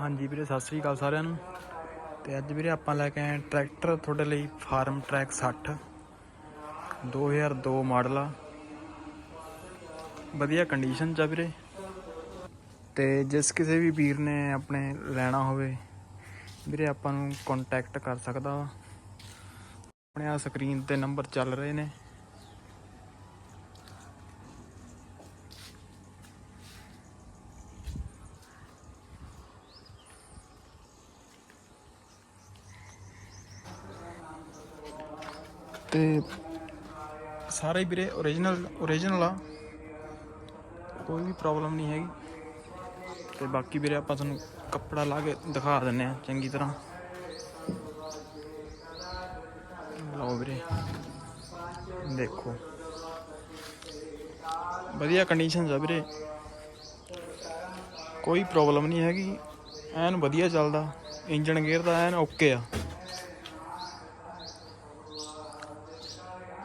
ਹਾਂਜੀ ਵੀਰੇ, ਸਤਿ ਸ੍ਰੀ ਅਕਾਲ ਸਾਰਿਆਂ ਨੂੰ। ਤੇ ਅੱਜ ਵੀਰੇ ਆਪਾਂ ਲੈ ਕੇ ਆਏ ਟਰੈਕਟਰ ਤੁਹਾਡੇ ਲਈ ਫਾਰਮ ਟਰੈਕ 60 2002 ਮਾਡਲ ਆ। ਵਧੀਆ ਕੰਡੀਸ਼ਨ ਚ ਆ ਵੀਰੇ। ਤੇ ਜਿਸ ਕਿਸੇ ਵੀ ਵੀਰ ਨੇ ਆਪਣੇ ਲੈਣਾ ਹੋਵੇ, ਵੀਰੇ ਆਪਾਂ ਨੂੰ ਕੰਟੈਕਟ ਕਰ ਸਕਦਾ ਵਾ। ਆਪਣੇ ਆ ਸਕਰੀਨ ਤੇ ਨੰਬਰ ਚੱਲ ਰਹੇ ਨੇ। ਤੇ ਸਾਰੇ ਵੀਰੇ origignal origignal ਆ। ਕੋਈ ਵੀ ਪ੍ਰੋਬਲਮ ਨਹੀਂ ਹੈਗੀ। ਤੇ ਬਾਕੀ ਵੀਰੇ ਆਪਾਂ ਤੁਹਾਨੂੰ ਕੱਪੜਾ ਲਾ ਕੇ ਦਿਖਾ ਦਿੰਨੇ ਆ, ਚੰਗੀ ਤਰ੍ਹਾਂ। ਲਓ ਵੀਰੇ। ਦੇਖੋ। ਵਧੀਆ ਕੰਡੀਸ਼ਨ ਆ ਵੀਰੇ। ਕੋਈ ਪ੍ਰੋਬਲਮ ਨਹੀਂ ਹੈਗੀ। ਐਨ ਵਧੀਆ ਚੱਲਦਾ। ਇੰਜਨ ਗੇਅਰ ਦਾ ਐਨ ਓਕੇ ਆ।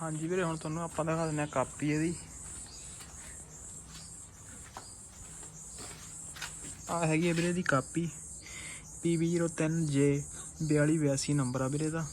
ਹਾਂਜੀ ਵੀਰੇ, ਹੁਣ ਤੁਹਾਨੂੰ ਆਪਾਂ ਦਿਖਾ ਦਿੰਦੇ ਆ ਕਾਪੀ ਇਹਦੀ। ਆ ਹੈਗੀ ਆ ਵੀਰੇ ਇਹਦੀ ਕਾਪੀ PB03J 4282 ਨੰਬਰ ਆ ਵੀਰੇ ਦਾ